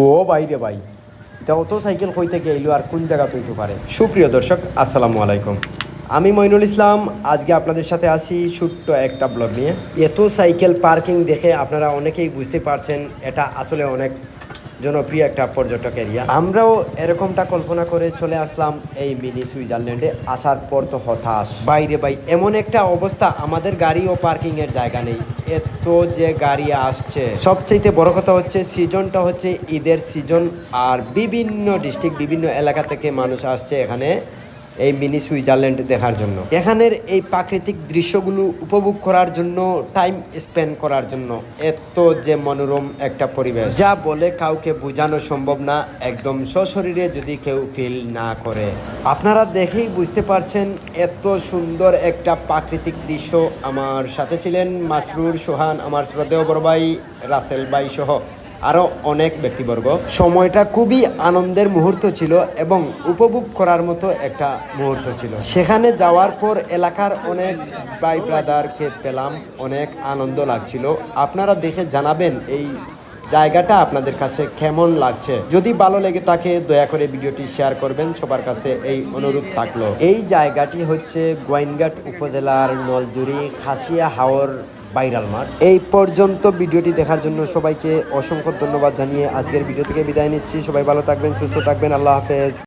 ও বাইরে ভাই তা অত সাইকেল কই থেকে এলো আর কোন জায়গা পেতে পারে সুপ্রিয় দর্শক আসসালামু আলাইকুম। আমি মইনুল ইসলাম আজকে আপনাদের সাথে আসি ছোট্ট একটা ব্লগ নিয়ে। এত সাইকেল পার্কিং দেখে আপনারা অনেকেই বুঝতে পারছেন, এটা আসলে অনেক জনপ্রিয় একটা পর্যটক এরিয়া। আমরাও এরকমটা কল্পনা করে চলে আসলাম এই মিনি সুইজারল্যান্ডে। আসার পর তো হতাশ। বাইরে ভাই, এমন একটা অবস্থা, আমাদের গাড়ি ও পার্কিং এর জায়গা নেই। এত যে গাড়ি আসছে। সবচেয়ে বড় কথা হচ্ছে, সিজনটা হচ্ছে ঈদের সিজন। আর বিভিন্ন ডিস্ট্রিক্ট বিভিন্ন এলাকা থেকে মানুষ আসছে এখানে। এই মিনি সুইজারল্যান্ড দেখার জন্য। এখানের এই প্রাকৃতিক দৃশ্যগুলো উপভোগ করার জন্য টাইম স্পেন্ড করার জন্য এত যে মনোরম একটা পরিবেশ। যা বলে কাউকে বোঝানো সম্ভব না, একদম সশরীরে যদি কেউ ফিল না করে। আপনারা দেখেই বুঝতে পারছেন এত সুন্দর একটা প্রাকৃতিক দৃশ্য আমার সাথে ছিলেন মাসরুর সোহান, আমার শ্রদ্ধেয় বড় ভাই রাসেল ভাই সহ। আরও অনেক ব্যক্তিবর্গ। সময়টা খুবই আনন্দের মুহূর্ত ছিল এবং উপভোগ করার মতো একটা মুহূর্ত ছিল। সেখানে যাওয়ার পর এলাকার অনেক ভাই ব্রাদারকে পেলাম, অনেক আনন্দ লাগছিল। আপনারা দেখে জানাবেন এই জায়গাটা আপনাদের কাছে কেমন লাগছে। যদি ভালো লেগে থাকে, দয়া করে ভিডিওটি শেয়ার করবেন, সবার কাছে এই অনুরোধ থাকল। এই জায়গাটি হচ্ছে গোয়াইনঘাট উপজেলার নলজুরি খাসিয়া হাওর ভাইরাল মাঠ। এই পর্যন্ত ভিডিওটি দেখার জন্য সবাইকে অসংখ্য ধন্যবাদ জানিয়ে আজকের ভিডিও থেকে বিদায় নিচ্ছি। সবাই ভালো থাকবেন, সুস্থ থাকবেন। আল্লাহ হাফেজ।